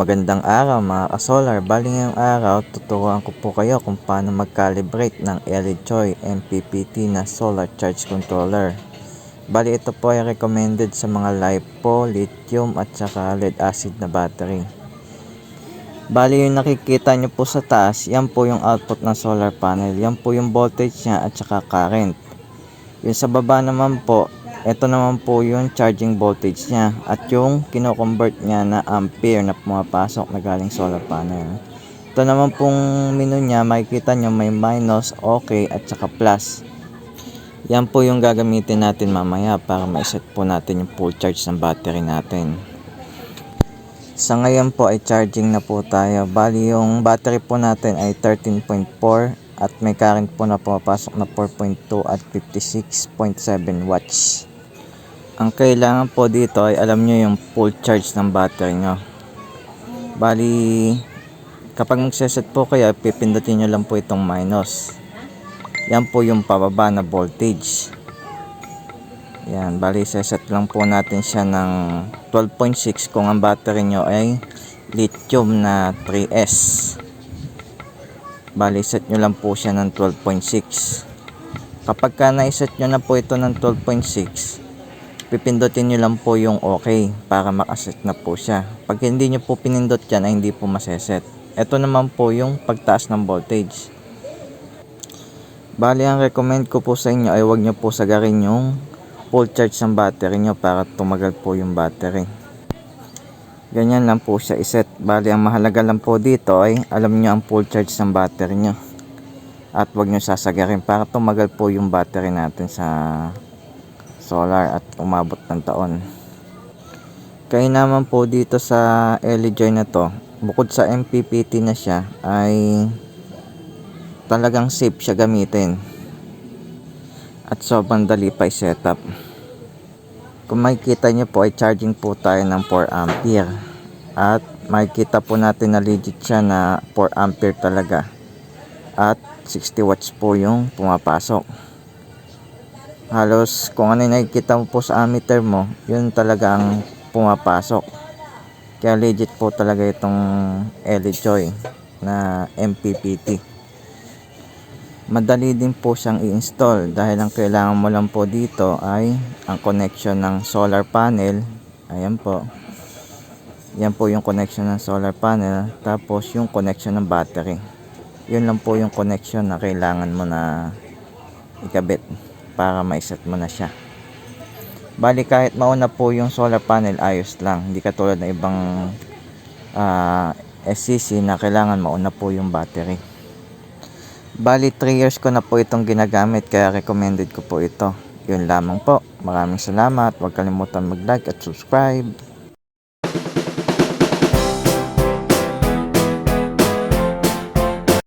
Magandang araw mga ka-solar. Bali ngayong araw, tuturuan ko po kayo kung paano mag-calibrate ng Choi MPPT na solar charge controller. Bali ito po ay recommended sa mga LiPo, lithium at saka lead acid na battery. Bali yung nakikita nyo po sa taas, yan po yung output ng solar panel. Yan po yung voltage niya at saka current. Yung sa baba naman po, ito naman po yung charging voltage niya at yung kino-convert niya na ampere na pumapasok na galing solar panel. Ito naman pong menu niya, makikita nyo may minus, okay at saka plus. Yan po yung gagamitin natin mamaya para ma-set po natin yung full charge ng battery natin. Sa ngayon po ay charging na po tayo. Bali yung battery po natin ay 13.4 at may current po na pumapasok na 4.2 at 56.7 watts. Ang kailangan po dito ay alam nyo yung full charge ng battery nyo. Bali, kapag magseset po kayo, pipindutin nyo lang po itong minus. Yan po yung pababa na voltage. Yan, bali seset lang po natin siya ng 12.6 kung ang battery nyo ay lithium na 3S. Bali set nyo lang po siya ng 12.6. Kapag ka naiset nyo na po ito ng 12.6, pipindutin nyo lang po yung okay para makaset na po siya. Pag hindi nyo po pinindot yan ay hindi po maseset. Ito naman po yung pagtaas ng voltage. Bali, ang recommend ko po sa inyo ay huwag nyo po sagarin yung full charge ng battery nyo para tumagal po yung battery. Ganyan lang po siya iset. Bali, ang mahalaga lang po dito ay alam nyo ang full charge ng battery nyo. At huwag nyo sasagarin para tumagal po yung battery natin sa solar at umabot ng taon. Kaya naman po dito sa LED joy na to, bukod sa MPPT na siya, ay talagang safe siya gamitin. At sobrang dali pa i-setup. Kung makikita nyo po ay charging po tayo ng 4 ampere. At makikita po natin na legit siya na 4 ampere talaga. At 60 watts po yung pumapasok halos kung ano yung nakikita mo po sa ammeter mo, yun talaga ang pumapasok. Kaya legit po talaga itong Joy na MPPT. Madali din po siyang i-install dahil ang kailangan mo lang po dito ay ang connection ng solar panel. Ayan po. Yan po yung connection ng solar panel. Tapos yung connection ng battery. Yun lang po yung connection na kailangan mo na ikabit para maiset mo na siya. Bali kahit mauna po yung solar panel ayos lang. Hindi katulad ng ibang uh, SCC na kailangan mauna po yung battery. Bali 3 years ko na po itong ginagamit kaya recommended ko po ito. Yun lamang po. Maraming salamat. Huwag kalimutan mag-like at subscribe.